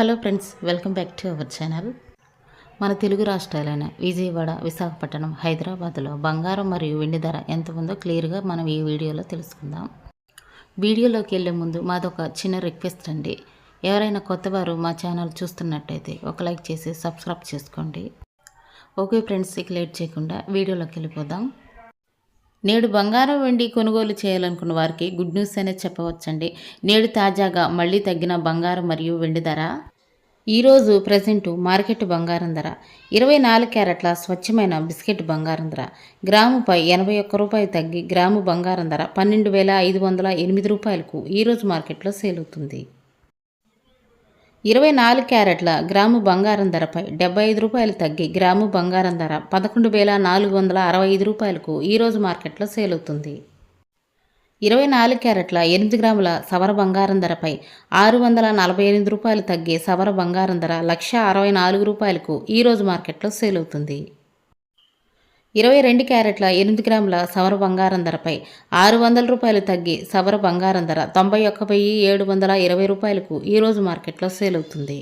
Hello friends welcome back to our channel. మన తెలుగు రాష్ట్రాలైన విజయవాడ విశాఖపట్నం హైదరాబాద్లో బంగారం మరియు వెండి ధర ఎంత ఉందో క్లియర్గా మనం ఈ వీడియోలో తెలుసుకుందాం. వీడియోలోకి వెళ్ళే ముందు మాదొక చిన్న రిక్వెస్ట్ అండి. ఎవరైనా కొత్తవారు మా ఛానల్ చూస్తున్నట్టయితే ఒక లైక్ చేసి సబ్స్క్రైబ్ చేసుకోండి. ఓకే ఫ్రెండ్స్ ఇక లేట్ చేయకుండా వీడియోలోకి వెళ్ళిపోదాం. నేడు బంగారం వెండి కొనుగోలు చేయాలనుకున్న వారికి గుడ్ న్యూస్ అనేది చెప్పవచ్చండి. నేడు తాజాగా మళ్ళీ తగ్గిన బంగారం మరియు వెండి ధర. ఈరోజు ప్రజెంట్ మార్కెట్ బంగారం ధర. ఇరవై నాలుగు క్యారెట్ల స్వచ్ఛమైన బిస్కెట్ బంగారం ధర. గ్రాముపై ఎనభై ఒక్క రూపాయలు తగ్గి గ్రాము బంగారం ధర పన్నెండు వేల ఐదు వందల ఎనిమిది రూపాయలకు ఈరోజు మార్కెట్లో సేల్ అవుతుంది. ఇరవై నాలుగు క్యారెట్ల గ్రాము బంగారం ధరపై డెబ్బై ఐదు రూపాయలు తగ్గి గ్రాము బంగారం ధర పదకొండు వేల నాలుగు వందల అరవై ఐదు రూపాయలకు ఈరోజు మార్కెట్లో సేల్ అవుతుంది. ఇరవై నాలుగు క్యారెట్ల ఎనిమిది గ్రాముల సవర బంగారం ధరపై ఆరు వందల నలభై ఎనిమిది రూపాయలు తగ్గి సవర బంగారం ధర లక్ష అరవై నాలుగు రూపాయలకు ఈరోజు మార్కెట్లో సేల్ అవుతుంది. ఇరవై రెండు క్యారెట్ల ఎనిమిది గ్రాముల సవర బంగారం ధరపై ఆరు వందల రూపాయలు తగ్గి సవర బంగారం ధర తొంభై ఒక్క వెయ్యి ఏడు వందల ఇరవై రూపాయలకు ఈరోజు మార్కెట్లో సేల్ అవుతుంది.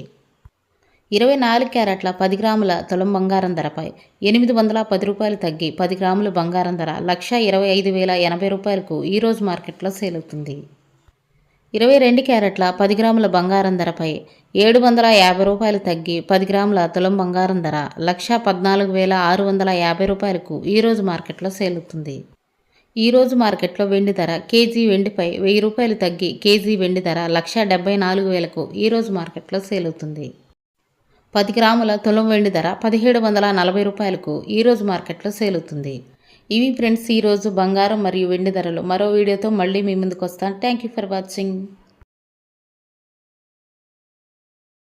ఇరవై నాలుగు క్యారెట్ల పది గ్రాముల తులం బంగారం ధరపై ఎనిమిది వందల పది రూపాయలు తగ్గి పది గ్రాముల బంగారం ధర లక్ష ఇరవై ఐదు వేల ఎనభై రూపాయలకు ఈరోజు మార్కెట్లో సేల్ అవుతుంది. ఇరవై రెండు క్యారెట్ల పది గ్రాముల బంగారం ధరపై ఏడు వందల యాభై రూపాయలు తగ్గి పది గ్రాముల తులం బంగారం ధర లక్ష పద్నాలుగు వేల ఆరు వందల యాభై రూపాయలకు ఈరోజు మార్కెట్లో సేలుతుంది ఈరోజు మార్కెట్లో వెండి ధర కేజీ వెండిపై వెయ్యి రూపాయలు తగ్గి కేజీ వెండి ధర లక్షా డెబ్బై నాలుగు వేలకు ఈరోజు మార్కెట్లో సేలుతుంది పది గ్రాముల తులం వెండి ధర పదిహేడు వందల నలభై రూపాయలకు ఈరోజు మార్కెట్లో సేలుతుంది ఇవి ఫ్రెండ్స్ ఈరోజు బంగారం మరియు వెండి ధరలు. మరో వీడియోతో మళ్ళీ మీ ముందుకు వస్తాను థ్యాంక్ యూ ఫర్ వాచింగ్